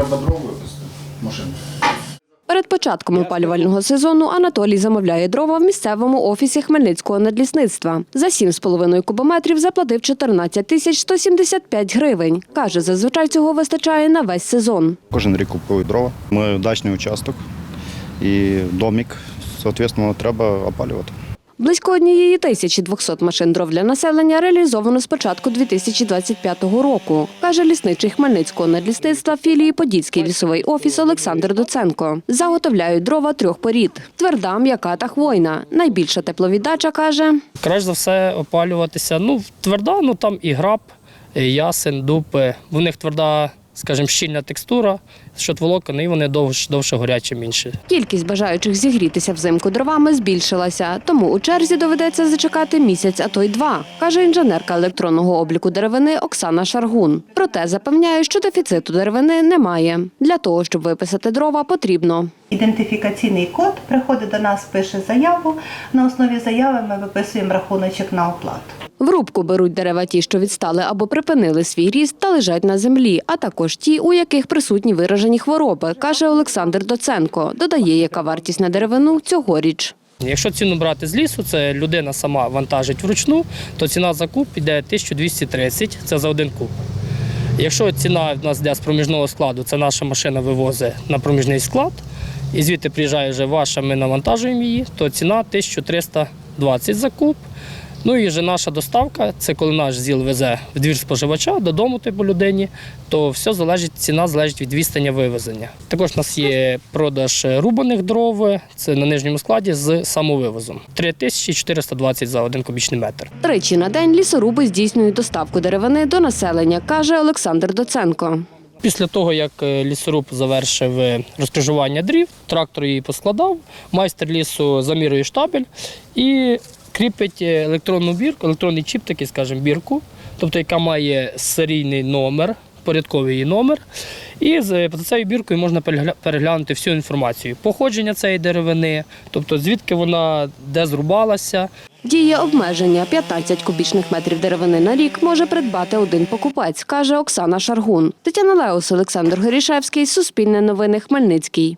треба дров вивезти. Машину. Перед початком опалювального сезону Анатолій замовляє дрова в місцевому офісі Хмельницького надлісництва. За 7,5 кубометрів заплатив 14 тисяч 175 гривень. Каже, зазвичай цього вистачає на весь сезон. Кожен рік купую дрова. Ми дачний участок і домик, соответственно, треба опалювати. Близько однієї тисячі 200 машин дров для населення реалізовано з початку 2025 року, каже лісничий Хмельницького надлісництва філії Подільський лісовий офіс Олександр Доценко. Заготовляють дрова трьох порід – тверда, м'яка та хвойна. Найбільша тепловіддача, каже, Краще за все опалюватися. Ну, тверда, ну там і граб, і ясен, дуб. е, В них тверда, скажімо, щільна текстура, що волокон, і вони довше, довше горять, інші. Кількість бажаючих зігрітися взимку дровами збільшилася, тому у черзі доведеться зачекати місяць, а то й два, каже інженерка електронного обліку деревини Оксана Шаргун. Проте запевняє, що дефіциту деревини немає. Для того, щоб виписати дрова, потрібно. Ідентифікаційний код приходить до нас, пише заяву. На основі заяви ми виписуємо рахуночок на оплату. В рубку беруть дерева ті, що відстали або припинили свій ріст та лежать на землі, а також ті, у яких присутні виражені хвороби, каже Олександр Доценко. Додає, яка вартість на деревину цьогоріч. Якщо ціну брати з лісу, це людина сама вантажить вручну, то ціна за куб йде 1230, це за один куб. Якщо ціна в нас йде з проміжного складу, це наша машина вивозить на проміжний склад, і звідти приїжджає вже ваша, ми навантажуємо її, то ціна 1320 за куб. Ну і вже наша доставка, це коли наш ЗІЛ везе в двір споживача додому типу людині, то все залежить, ціна залежить від відстання вивезення. Також у нас є продаж рубаних дров, це на нижньому складі з самовивозом. 3420 за один кубічний метр. Тричі на день лісоруби здійснюють доставку деревини до населення, каже Олександр Доценко. Після того, як е, лісоруб завершив е, розкрижування дрів, трактор її поскладав, майстер лісу замірює штабель і кріпить е, електронну бірку, електронний чіп, такий, скажімо, бірку, тобто яка має серійний номер, порядковий її номер. І за цією біркою можна переглянути всю інформацію. Походження цієї деревини, тобто звідки вона де зрубалася, Діє обмеження 15 кубічних метрів деревини на рік може придбати один покупець, каже Оксана Шаргун. Тетяна Леус, Олександр Горішевський, Суспільне новини, Хмельницький.